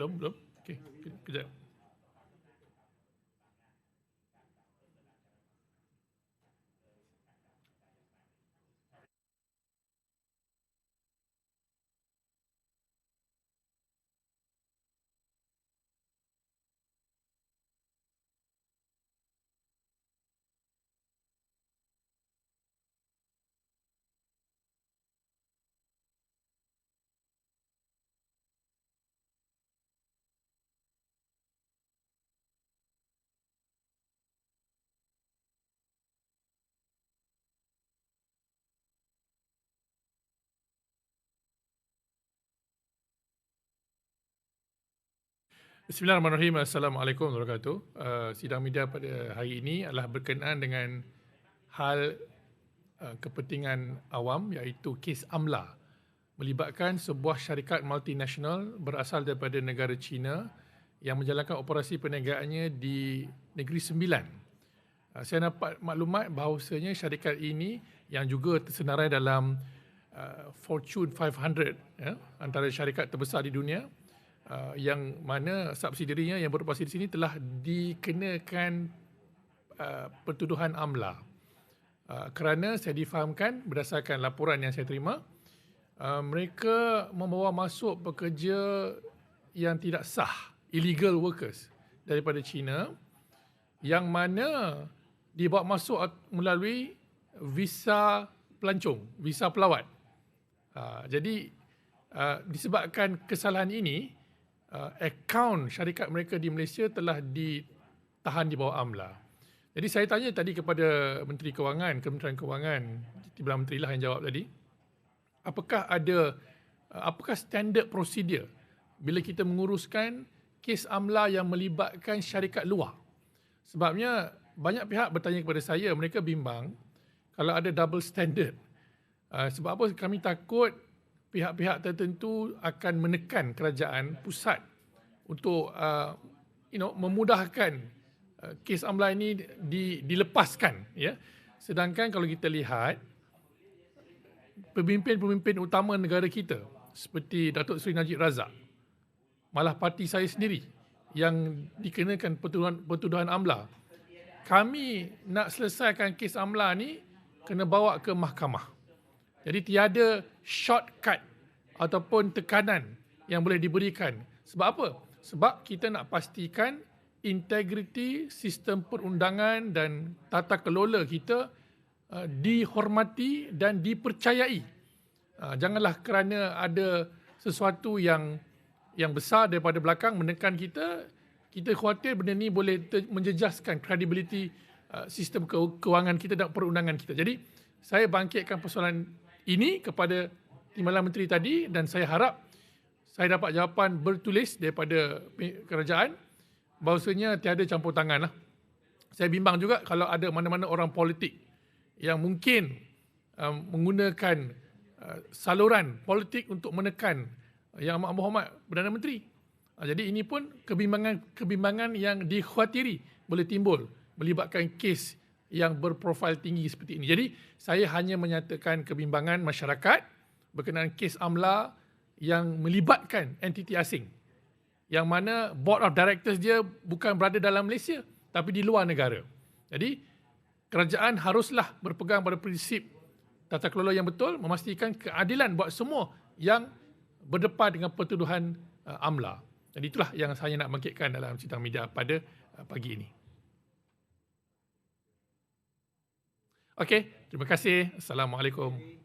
Belum, belum. Okey. Bismillahirrahmanirrahim. Assalamualaikum warahmatullahi wabarakatuh. Uh, sidang media pada hari ini adalah berkenaan dengan hal uh, kepentingan awam iaitu kes AMLA melibatkan sebuah syarikat multinasional berasal daripada negara China yang menjalankan operasi perniagaannya di Negeri Sembilan. Uh, saya dapat maklumat bahawasanya syarikat ini yang juga tersenarai dalam uh, Fortune 500 ya, antara syarikat terbesar di dunia uh, yang mana subsidiarinya yang beroperasi di sini telah dikenakan uh, pertuduhan AMLA. Uh, kerana saya difahamkan berdasarkan laporan yang saya terima, uh, mereka membawa masuk pekerja yang tidak sah, illegal workers daripada China yang mana dibawa masuk melalui visa pelancong, visa pelawat. Uh, jadi uh, disebabkan kesalahan ini, uh, akaun syarikat mereka di Malaysia telah ditahan di bawah AMLA. Jadi saya tanya tadi kepada Menteri Kewangan, Kementerian Kewangan, Timbalan Menteri lah yang jawab tadi, apakah ada, uh, apakah standard prosedur bila kita menguruskan kes AMLA yang melibatkan syarikat luar? Sebabnya banyak pihak bertanya kepada saya, mereka bimbang kalau ada double standard. Uh, sebab apa kami takut pihak-pihak tertentu akan menekan kerajaan pusat untuk uh, you know memudahkan uh, kes AMLA ini di, dilepaskan ya. Sedangkan kalau kita lihat pemimpin-pemimpin utama negara kita seperti Datuk Seri Najib Razak malah parti saya sendiri yang dikenakan pertuduhan, pertuduhan AMLA. Kami nak selesaikan kes AMLA ni kena bawa ke mahkamah jadi tiada shortcut ataupun tekanan yang boleh diberikan. Sebab apa? Sebab kita nak pastikan integriti sistem perundangan dan tata kelola kita uh, dihormati dan dipercayai. Uh, janganlah kerana ada sesuatu yang yang besar daripada belakang menekan kita, kita khawatir benda ni boleh menjejaskan kredibiliti uh, sistem ke- kewangan kita dan perundangan kita. Jadi saya bangkitkan persoalan ini kepada Timbalan Menteri tadi dan saya harap saya dapat jawapan bertulis daripada kerajaan bahawasanya tiada campur tangan lah. Saya bimbang juga kalau ada mana-mana orang politik yang mungkin um, menggunakan uh, saluran politik untuk menekan Yang Amat Muhammad Perdana Menteri. Uh, jadi ini pun kebimbangan-kebimbangan yang dikhawatiri boleh timbul melibatkan kes yang berprofil tinggi seperti ini. Jadi saya hanya menyatakan kebimbangan masyarakat berkenaan kes AMLA yang melibatkan entiti asing. Yang mana board of directors dia bukan berada dalam Malaysia tapi di luar negara. Jadi kerajaan haruslah berpegang pada prinsip tata kelola yang betul memastikan keadilan buat semua yang berdepan dengan pertuduhan uh, AMLA. Jadi itulah yang saya nak bangkitkan dalam cerita media pada uh, pagi ini. Okey, terima kasih. Assalamualaikum.